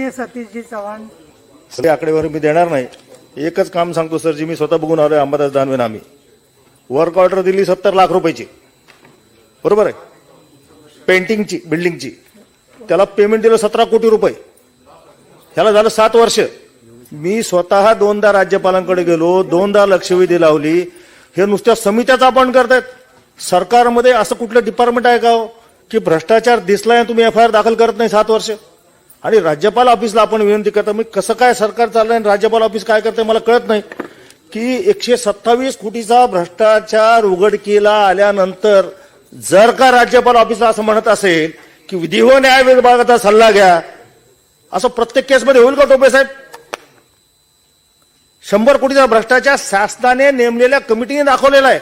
सतीशजी चव्हाण. सगळे आकडेवारी मी देणार नाही. एकच काम सांगतो सर जी मी स्वतः बघून आलोय अंबादास दानवेन आम्ही. वर्क ऑर्डर दिली सत्तर लाख रुपयाची. बरोबर आहे? पेंटिंगची बिल्डिंगची त्याला पेमेंट दिलं सतरा कोटी रुपये. ह्याला झालं सात वर्ष. मी स्वतः दोनदा राज्यपालांकडे गेलो दोनदा लक्षवेधी लावली. हे नुसत्या समित्याच आपण करतायत. सरकारमध्ये असं कुठलं डिपार्टमेंट आहे का हो? की भ्रष्टाचार दिसलाय तुम्ही एफ आय आर दाखल करत नाही सात वर्ष? आणि राज्यपाल ऑफिसला आपण विनंती करता मी कसं काय सरकार चाललंय आणि राज्यपाल ऑफिस काय करतंय मला कळत नाही. की एकशे सत्तावीस कोटीचा भ्रष्टाचार उघडकीला आल्यानंतर जर का राज्यपाल ऑफिसला असं म्हणत असेल की विधी व न्याय विभागाचा सल्ला घ्या असं प्रत्येक केसमध्ये होईल का टोपे साहेब? शंभर कोटीचा भ्रष्टाचार शासनाने नेमलेल्या कमिटीने दाखवलेला आहे.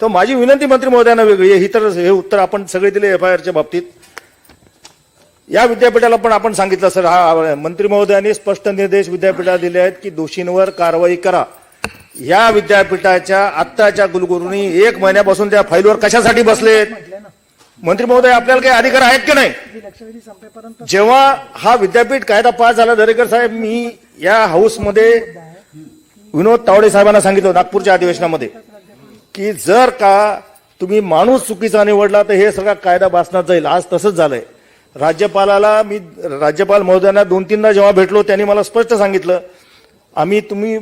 तर माझी विनंती मंत्री महोदयांना वेगळी आहे. ही तर हे उत्तर आपण सगळे दिले एफ आय आरच्या बाबतीत. या विद्यापीठाला पण आपण सांगितलं सर हा मंत्री महोदयांनी स्पष्ट निर्देश विद्यापीठाला दिले आहेत की दोषींवर कारवाई करा. या विद्यापीठाच्या आत्ताच्या कुलगुरूंनी एक महिन्यापासून त्या फाईलवर कशासाठी बसलेत? मंत्री महोदय आपल्याला काही अधिकार आहेत की नाही? जेव्हा हा विद्यापीठ कायदा पास झाला दरेकर साहेब मी या हाऊसमध्ये विनोद तावडे साहेबांना सांगितलं नागपूरच्या अधिवेशनामध्ये की जर का तुम्ही माणूस चुकीचा निवडला तर हे सगळा कायदा बासनात जाईल. आज तसंच झालंय. राज्यपालाला मी राज्यपाल महोदयांना दोन तीनदा जेव्हा भेटलो त्यांनी मला स्पष्ट सांगितलं आम्ही तुम्ही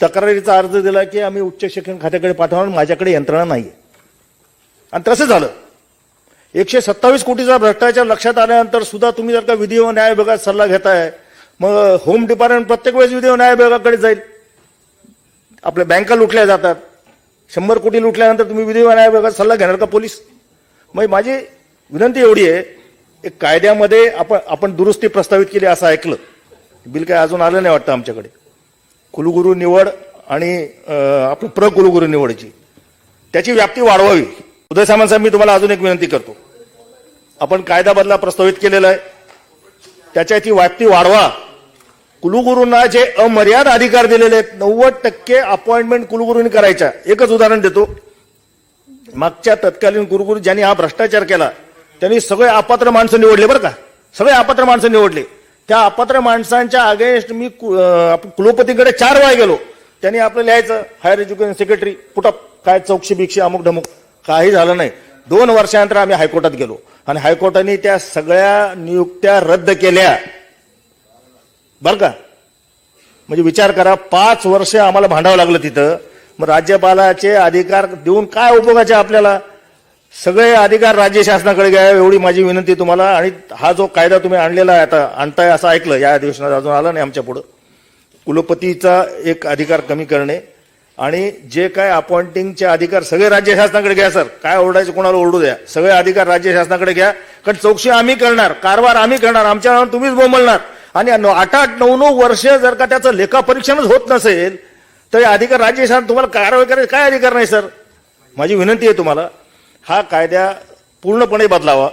तक्रारीचा अर्ज दिला की आम्ही उच्च शिक्षण खात्याकडे पाठवणार माझ्याकडे यंत्रणा नाहीये. आणि तसं झालं. एकशे सत्तावीस कोटीचा भ्रष्टाचार लक्षात आल्यानंतर सुद्धा तुम्ही जर का विधी व न्याय विभागात सल्ला घेताय मग होम डिपार्टमेंट प्रत्येक वेळेस विधी व न्याय विभागाकडे जाईल. आपल्या बँका लुटल्या जातात. शंभर कोटी लुटल्यानंतर तुम्ही विधी व न्याय विभागात सल्ला घेणार का पोलीस? मग माझी विनंती एवढी आहे एक कायद्यामध्ये आपण आपण दुरुस्ती प्रस्तावित केली असं ऐकलं. बिल काय अजून आलं नाही वाटतं आमच्याकडे. कुलगुरू निवड आणि आपलं प्र कुलगुरू निवडची. त्याची व्याप्ती वाढवावी. उदय सामंत साहेब मी तुम्हाला अजून एक विनंती करतो. आपण कायदा बदला प्रस्तावित केलेला आहे. त्याच्याची व्याप्ती वाढवा. कुलगुरूंना जे अमर्याद अधिकार दिलेले आहेत नव्वद टक्के अपॉइंटमेंट कुलगुरूंनी करायच्या. एकच उदाहरण देतो. मागच्या तत्कालीन कुलगुरू ज्यांनी हा भ्रष्टाचार केला त्यांनी सगळे अपात्र माणसं निवडले बरं का. सगळे अपात्र माणसं निवडले. त्या अपात्र माणसांच्या अगेन्स्ट मी कु- कुलपतीकडे चार वेळा गेलो. त्यांनी आपलं लिहायचं हायर एज्युकेशन सेक्रेटरी पुटप काय चौकशी बिक्षी अमुक ढमुक. काही झालं नाही. दोन वर्षानंतर आम्ही हायकोर्टात गेलो. आणि हायकोर्टाने त्या सगळ्या नियुक्त्या रद्द केल्या. बरं का. म्हणजे विचार करा पाच वर्ष आम्हाला भांडावं लागलं तिथं. मग राज्यपालाचे अधिकार देऊन काय उपयोगाचे आपल्याला? सगळे अधिकार राज्य शासनाकडे घ्या एवढी माझी विनंती तुम्हाला. आणि हा जो कायदा तुम्ही आणलेला आहे आता आणताय असं ऐकलं या अधिवेशनात अजून आलं नाही आमच्या पुढं. कुलपतीचा एक अधिकार कमी करणे आणि जे काय अपॉइंटिंगचे अधिकार सगळे राज्य शासनाकडे घ्या सर. काय ओरडायचं कोणाला ओरडू द्या. सगळे अधिकार राज्य शासनाकडे घ्या. कारण चौकशी आम्ही करणार कारभार आम्ही करणार आमच्या नावावर तुम्हीच बोंबलणार. आणि आठ आठ नऊ नऊ वर्ष जर का त्याचं लेखापरीक्षणच होत नसेल तर हे अधिकार राज्य शासन तुम्हाला कारवाई करायचं काय अधिकार नाही सर? माझी विनंती आहे तुम्हाला. हा कायदा पूर्णपणे बदलावा.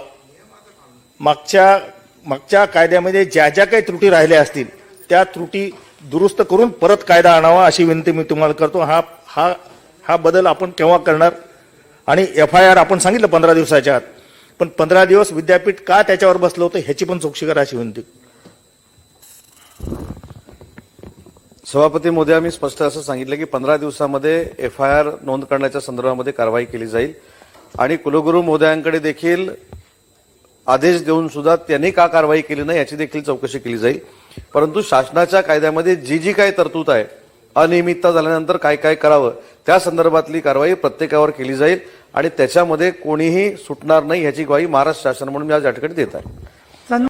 मागच्या मागच्या कायद्यामध्ये ज्या ज्या काही त्रुटी राहिल्या असतील त्या त्रुटी दुरुस्त करून परत कायदा आणावा अशी विनंती मी तुम्हाला करतो. हा हा हा बदल आपण केव्हा करणार? आणि एफ आय आर आपण सांगितलं पंधरा दिवसाच्या आत. पण पंधरा दिवस विद्यापीठ का त्याच्यावर बसलं होतं ह्याची पण चौकशी करा अशी विनंती. सभापती मोदी आम्ही स्पष्ट असं सांगितलं की पंधरा दिवसामध्ये एफ आय आर नोंद करण्याच्या संदर्भामध्ये कारवाई केली जाईल. आणि कुलगुरू महोदयांकडे देखील आदेश देऊन सुद्धा त्यांनी का कारवाई केली नाही याची देखील चौकशी केली जाईल. परंतु शासनाच्या कायद्यामध्ये जी जी काय तरतूद आहे अनियमितता झाल्यानंतर काय काय करावं त्या संदर्भातली कारवाई प्रत्येकावर केली जाईल आणि त्याच्यामध्ये कोणीही सुटणार नाही याची ग्वाही महाराष्ट्र शासन म्हणून मी आज या ठिकाणी देत आहे.